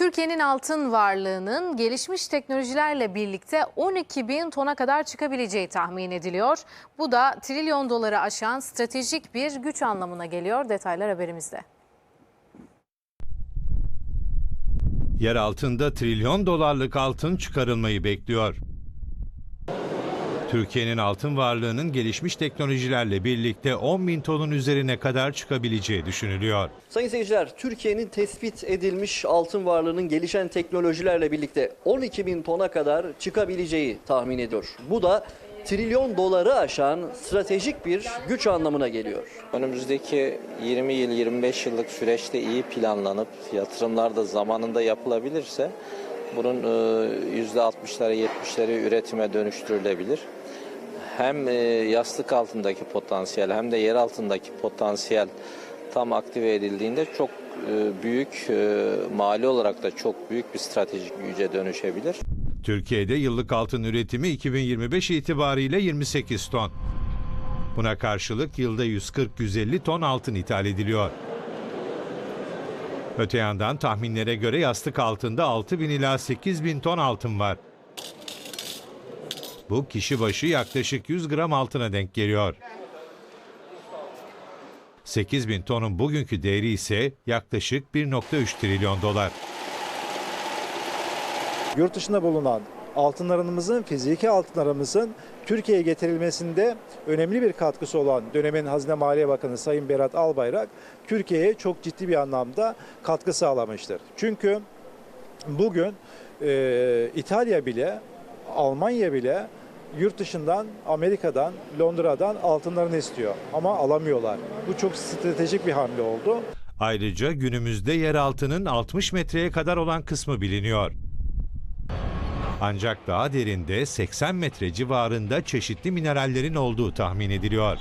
Türkiye'nin altın varlığının gelişmiş teknolojilerle birlikte 12 bin tona kadar çıkabileceği tahmin ediliyor. Bu da trilyon doları aşan stratejik bir güç anlamına geliyor. Detaylar haberimizde. Yer altında trilyon dolarlık altın çıkarılmayı bekliyor. Türkiye'nin altın varlığının gelişmiş teknolojilerle birlikte 10 bin tonun üzerine kadar çıkabileceği düşünülüyor. Sayın seyirciler, Türkiye'nin tespit edilmiş altın varlığının gelişen teknolojilerle birlikte 12 bin tona kadar çıkabileceği tahmin ediyor. Bu da trilyon doları aşan stratejik bir güç anlamına geliyor. Önümüzdeki 20 yıl 25 yıllık süreçte iyi planlanıp yatırımlar da zamanında yapılabilirse bunun e, %60'ları 70'leri üretime dönüştürülebilir. Hem e, yastık altındaki potansiyel hem de yer altındaki potansiyel tam aktive edildiğinde çok e, büyük e, mali olarak da çok büyük bir stratejik güce dönüşebilir. Türkiye'de yıllık altın üretimi 2025 itibariyle 28 ton. Buna karşılık yılda 140-150 ton altın ithal ediliyor. Öte yandan tahminlere göre yastık altında 6 bin ila 8 bin ton altın var. Bu kişi başı yaklaşık 100 gram altına denk geliyor. 8 bin tonun bugünkü değeri ise yaklaşık 1.3 trilyon dolar. Yurt dışında bulunan altınlarımızın, fiziki altınlarımızın Türkiye'ye getirilmesinde önemli bir katkısı olan dönemin Hazine Maliye Bakanı Sayın Berat Albayrak Türkiye'ye çok ciddi bir anlamda katkı sağlamıştır. Çünkü bugün e, İtalya bile, Almanya bile yurt dışından, Amerika'dan, Londra'dan altınlarını istiyor ama alamıyorlar. Bu çok stratejik bir hamle oldu. Ayrıca günümüzde yer altının 60 metreye kadar olan kısmı biliniyor. Ancak daha derinde 80 metre civarında çeşitli minerallerin olduğu tahmin ediliyor.